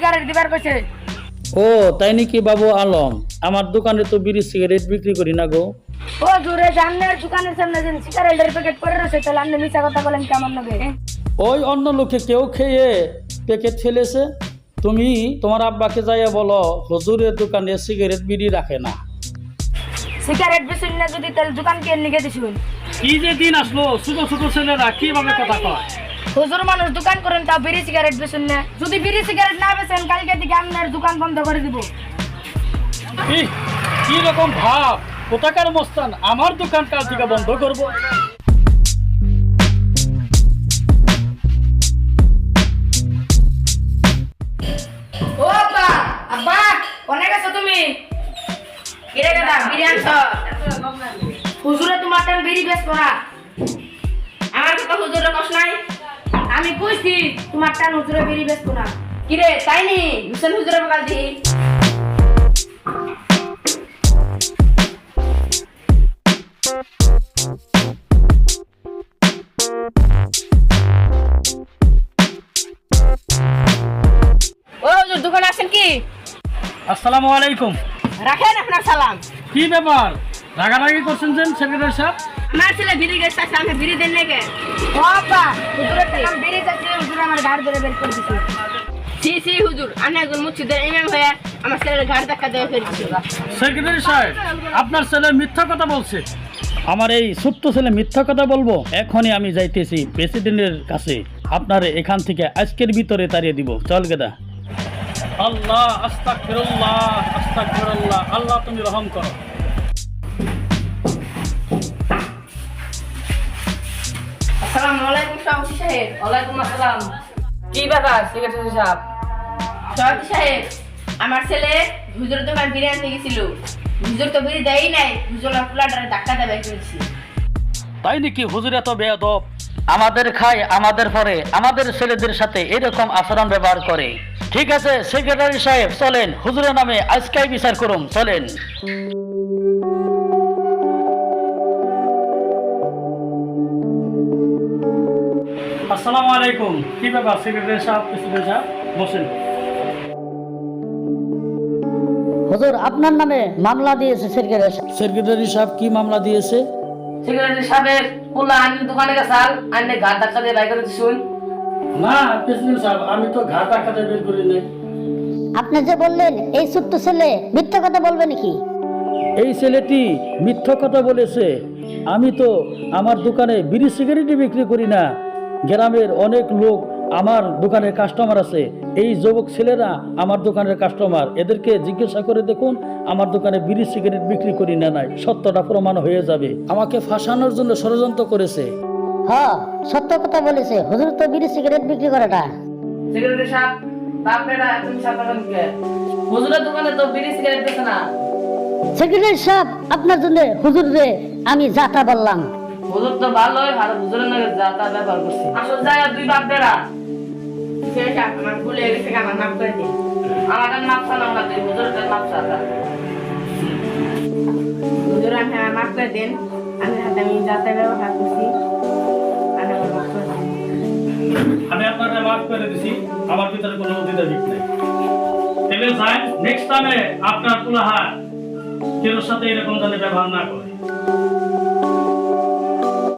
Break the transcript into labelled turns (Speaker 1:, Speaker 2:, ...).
Speaker 1: কইছে।
Speaker 2: ও তাই নাকি বাবু আলম? আমার দোকানে তো বিড়ি সিগারেট বিক্রি করি না গো।
Speaker 1: ও দূরে সামনের দোকানের সামনে যে সিগারেটের প্যাকেট পড়ে রয়েছে তাহলে আপনি মিছা কথা বলেন কেমন লাগে?
Speaker 2: ওই অন্য লোকে কেউ খেয়ে প্যাকেট ফেলেছে তুমি তোমার আব্বাকে যাইয়া বলো হুজুরের দোকানে সিগারেট বিড়ি রাখে না।
Speaker 1: সিগারেট বেশুন না যদি তাহলে দোকান কে লিখে দিছুন
Speaker 2: কি যে দিন আসলো ছোট ছোট ছেলেরা কীভাবে কথা কয়?
Speaker 1: হুজুর মানুষ দোকান করেন তা বিড়ি সিগারেট বেশুন না। যদি বিড়ি সিগারেট না বেছেন কালকে থেকে আপনার দোকান বন্ধ করে দিব।
Speaker 2: কি? রকম ভাব? কোথাকার মস্তান? আমার দোকান কাল থেকে বন্ধ করব।
Speaker 1: ও আব্বা আব্বা অনেক আছো তুমি? কিরে দাদা বিড়ি হুজুরে তোমার টান বেশ আমার কথা হুজুরের কষ্ট নাই? আমি কইছি তোমার টান হুজুরে বিড়ি বেশ করা কিরে তাই নি? হুসেন হুজুরের বকাল দি। ও হুজুর দোকানে আছেন কি?
Speaker 2: আসসালামু আলাইকুম।
Speaker 1: রাখেন আপনার সালাম।
Speaker 2: কি ব্যাপার? রাগারাগি করছেন যে সেক্রেটারি সাহেব
Speaker 1: আমার ছেলে বিড়ি গেছে আমি বিড়ি দেন নাকি? বাবা হুজুরের টাকা বিড়ি যাচ্ছে হুজুর আমার ঘাড় ধরে বের করে দিছে। সি সি হুজুর আমি একজন মসজিদের ইমাম হয়ে আমার ছেলের ঘাড় ধাক্কা দিয়ে ফেলছি
Speaker 2: সেক্রেটারি সাহেব আপনার ছেলে মিথ্যা কথা বলছে। আমার এই ছোট্ট ছেলে মিথ্যা কথা বলব? এখনই আমি যাইতেছি প্রেসিডেন্টের কাছে। আপনার এখান থেকে আজকের ভিতরে তাড়িয়ে দিব। চল গেদা। আল্লাহ আস্তাগফিরুল্লাহ আস্তাগফিরুল্লাহ। আল্লাহ তুমি রহম করো।
Speaker 1: আসসালামু আলাইকুম সভাপতি সাহেব।
Speaker 3: ওয়ালাইকুম আসসালাম।
Speaker 1: কি ব্যাপার? সেক্রেটারি সাহেব সভাপতি সাহেব আমার ছেলে হুজুর দোকান বিড়ি আনতে গেছিল। হুজুর তো বিড়ি দেয়ই নাই হুজুর ফুলাটারে ধাক্কা দেবে করেছি।
Speaker 2: তাই নাকি হুজুর এত বেয়াদব? আমাদের খায় আমাদের পরে আমাদের ছেলেদের সাথে এরকম আচরণ ব্যবহার করে। ঠিক আছে সেক্রেটারি সাহেব চলেন হুজুরের নামে আজকাই বিচার করুন চলেন। আসসালামু আলাইকুম। কি ব্যাপার সেক্রেটারি সাহেব প্রেসিডেন্ট সাহেব বসেন।
Speaker 4: হুজুর আপনার নামে মামলা দিয়েছে সেক্রেটারি সাহেব।
Speaker 2: সেক্রেটারি সাহেব কি মামলা দিয়েছে?
Speaker 3: সেক্রেটারি সাহেবের পোলা দোকানে গেছাল আনি ঘাট ধাক্কা দিয়ে শুন
Speaker 2: না প্রেসিডেন্ট সাহেব আমি তো ঘাট টাকাতে বের করি নাই।
Speaker 4: আপনি যে বললেন এই ছোট্ট ছেলে মিথ্যা কথা বলবে নাকি?
Speaker 2: এই ছেলেটি মিথ্যা কথা বলেছে। আমি তো আমার দোকানে বিড়ি সিগারেটই বিক্রি করি না। গ্রামের অনেক লোক আমার দোকানের কাস্টমার আছে। এই যুবক ছেলেরা আমার দোকানের কাস্টমার এদেরকে জিজ্ঞাসা করে দেখুন আমার দোকানে বিড়ি সিগারেট বিক্রি করি না নাই। সত্যটা প্রমাণ হয়ে যাবে। আমাকে ফাঁসানোর জন্য ষড়যন্ত্র করেছে।
Speaker 4: হ সত্য কথা বলেছে। হুজুর তো বিড়ি সিগারেট বিক্রি করে না
Speaker 3: বাপেরা সাবধান কে? হুজুরের দোকানে তো বিড়ি সিগারেট বেছে না।
Speaker 4: সাহেব আপনার জন্য হুজুর রে। আমি যাতা বললাম।
Speaker 3: হুজুর তো ভালোই আর হুজুরের নাকি ব্যবহার করছে। আসল যায় দুই
Speaker 1: সাহেব আমার ভুলে গেছে আমার করে দিন।
Speaker 3: আমাদের না
Speaker 1: হুজুর আমি আমার মাফ করে দিন। আমি হাতে আমি যাতে ব্যবহার করছি। আমি আমার
Speaker 2: মাফ করে দিছি আমার ভিতরে কোনো অধিকার নেই। তাহলে যাই নেক্সট টাইমে আপনার কুলাহার কেউ সাথে এরকম জানে ব্যবহার না করে।